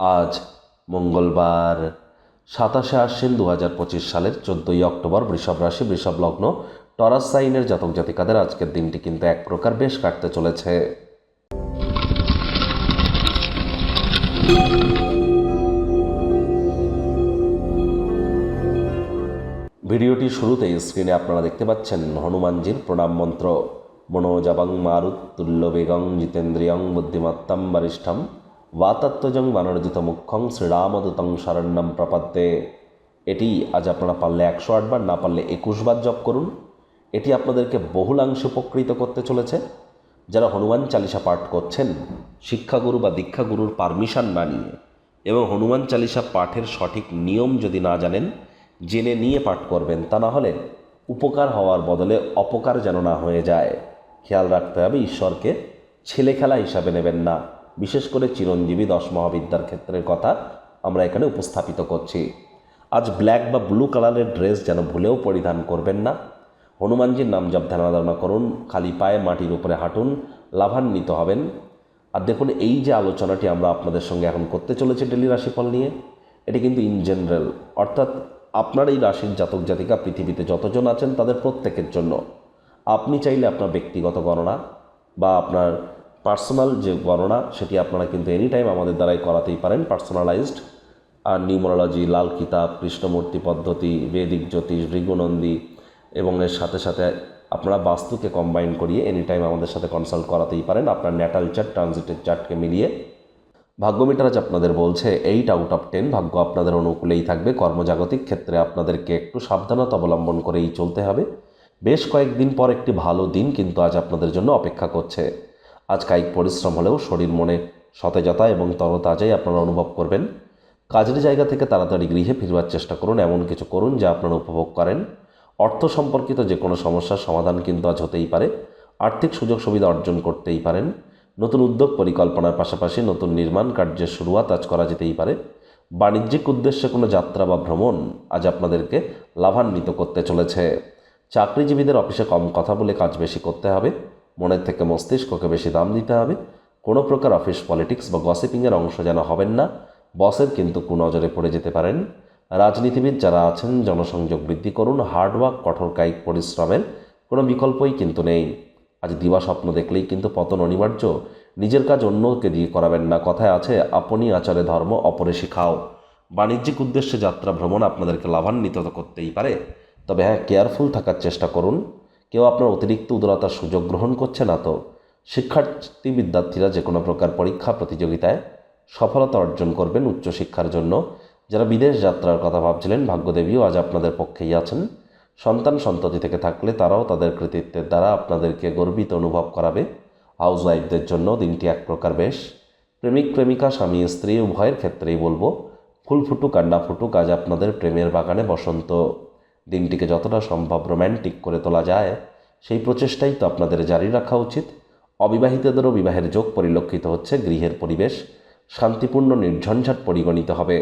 আজ মঙ্গলবার, সাতাশে আশ্বিন দু হাজার পঁচিশ সালের চোদ্দোই অক্টোবর, বৃষভ রাশি, বৃষভ লগ্ন, টরাস সাইনের জাতক জাতিকাদের আজকের দিনটি কিন্তু এক প্রকার বেশ কাটতে চলেছে। ভিডিওটি শুরুতেই স্ক্রিনে আপনারা দেখতে পাচ্ছেন হনুমানজির প্রণাম মন্ত্র। মনোজাবাং মারুত তুল্য বেগং, জিতেন্দ্রিয়ং বুদ্ধিমত্তম বরিষ্ঠম। বাতাত্মজং বানরজিত মুখ্যং শ্রীরামদূতং শরণ্যম প্রপদ্যে এটি আজ আপনারা পারলে একশো আটবার না পারলে একুশবার জপ করুন এটি আপনাদেরকে বহুলাংশে উপকৃত করতে চলেছে যারা হনুমান চালিসা পাঠ করছেন শিক্ষাগুরু বা দীক্ষাগুরুর পারমিশন না নিয়ে এবং হনুমান চালিসা পাঠের সঠিক নিয়ম যদি না জানেন জেনে নিয়ে পাঠ করবেন তা না হলে উপকার হওয়ার বদলে অপকার যেন না হয়ে যায় খেয়াল রাখতে হবে ঈশ্বরকে ছেলে খেলা হিসাবে নেবেন না। বিশেষ করে চিরঞ্জীবী দশ মহাবিদ্যার ক্ষেত্রের কথা আমরা এখানে উপস্থাপিত করছি। আজ ব্ল্যাক বা ব্লু কালারের ড্রেস যেন ভুলেও পরিধান করবেন না। হনুমানজির নাম জপ ধ্যানাধারণা করুন, খালি পায়ে মাটির উপরে হাঁটুন, লাভান্বিত হবেন। আর দেখুন, এই যে আলোচনাটি আমরা আপনাদের সঙ্গে এখন করতে চলেছি ডেলি রাশিফল নিয়ে, এটি কিন্তু ইন জেনারেল। অর্থাৎ আপনার এই রাশির জাতক জাতিকা পৃথিবীতে যতজন আছেন তাদের প্রত্যেকের জন্য। আপনি চাইলে আপনার ব্যক্তিগত গণনা বা আপনার পার্সোনাল যে গণনা, সেটি আপনারা কিন্তু এনি টাইম আমাদের দ্বারাই করাতেই পারেন। পার্সোনালাইজড, আর নিউমোরোলজি, লাল কিতাব, কৃষ্ণমূর্তি পদ্ধতি, বেদিক জ্যোতিষ, ভৃগুনন্দী, এবং এর সাথে সাথে আপনারা বাস্তুকে কম্বাইন করিয়ে এনি টাইম আমাদের সাথে কনসাল্ট করাতেই পারেন। আপনার ন্যাটাল চার্ট ট্রানজিটের চার্টকে মিলিয়ে। ভাগ্য মিটার আজ আপনাদের বলছে এইট আউট অফ টেন ভাগ্য আপনাদের অনুকূলেই থাকবে। কর্মজাগতিক ক্ষেত্রে আপনাদেরকে একটু সাবধানতা অবলম্বন করেই চলতে হবে। বেশ কয়েকদিন পর একটি ভালো দিন কিন্তু আজ আপনাদের জন্য অপেক্ষা করছে। আজ কায়িক পরিশ্রম হলেও শরীর মনে সতেজতা এবং তরতাজাই আপনারা অনুভব করবেন। কাজের জায়গা থেকে তাড়াতাড়ি গৃহে ফিরবার চেষ্টা করুন, এমন কিছু করুন যা আপনারা উপভোগ করেন। অর্থ সম্পর্কিত যে কোনো সমস্যার সমাধান কিন্তু আজ হতেই পারে। আর্থিক সুযোগ সুবিধা অর্জন করতেই পারেন। নতুন উদ্যোগ পরিকল্পনার পাশাপাশি নতুন নির্মাণ কার্যের শুরুয়াত আজ করা যেতেই পারে। বাণিজ্যিক উদ্দেশ্যে কোনো যাত্রা বা ভ্রমণ আজ আপনাদেরকে লাভান্বিত করতে চলেছে। চাকরিজীবীদের অফিসে কম কথা বলে কাজ বেশি করতে হবে। মনের থেকে মস্তিষ্ককে বেশি দাম দিতে হবে। কোনো প্রকার অফিস পলিটিক্স বা গসিপিংয়ের অংশ যেন হবেন না। বসের কিন্তু কুনজরে পড়ে যেতে পারেন। রাজনীতিবিদ যারা আছেন, জনসংযোগ বৃদ্ধি করুন হার্ডওয়ার্ক কঠোর কায়িক পরিশ্রমের কোনো বিকল্পই কিন্তু নেই। আজ দিবা স্বপ্ন দেখলেই কিন্তু পতন অনিবার্য। নিজের কাজ অন্যকে দিয়ে করাবেন না। কথায় আছে, আপনি আচারে ধর্ম, অপরে শিখাও। বাণিজ্যিক উদ্দেশ্যে যাত্রা ভ্রমণ আপনাদেরকে লাভান্বিত করতেই পারে। তবে হ্যাঁ কেয়ারফুল থাকার চেষ্টা করুন। কেউ আপনার অতিরিক্ত উদারতার সুযোগ গ্রহণ করছে না তো? শিক্ষার্থী বিদ্যার্থীরা যে কোনো প্রকার পরীক্ষা প্রতিযোগিতায় সফলতা অর্জন করবেন উচ্চশিক্ষার জন্য। যারা বিদেশ যাত্রার কথা ভাবছিলেন, ভাগ্যদেবীও আজ আপনাদের পক্ষেই আছেন। সন্তান সন্ততি থেকে থাকলে তারাও তাদের কৃতিত্বের দ্বারা আপনাদেরকে গর্বিত অনুভব করাবে। হাউস ওয়াইফদের জন্য দিনটি এক প্রকার বেশ। প্রেমিক, প্রেমিকা, স্বামী, স্ত্রী, উভয়ের ক্ষেত্রেই বলব, ফুল ফুটুক না ফুটুক, আজ আপনাদের প্রেমের বাগানে বসন্ত দিনটিকে যতটা সম্ভব রোম্যান্টিক করে তোলা যায়, সেই প্রচেষ্টাই তো আপনাদের জারি রাখা উচিত। অবিবাহিতদেরও বিবাহের যোগ পরিলক্ষিত হচ্ছে গৃহের পরিবেশ, শান্তিপূর্ণ নির্ঝঞ্ঝাট পরিগণিত হবে।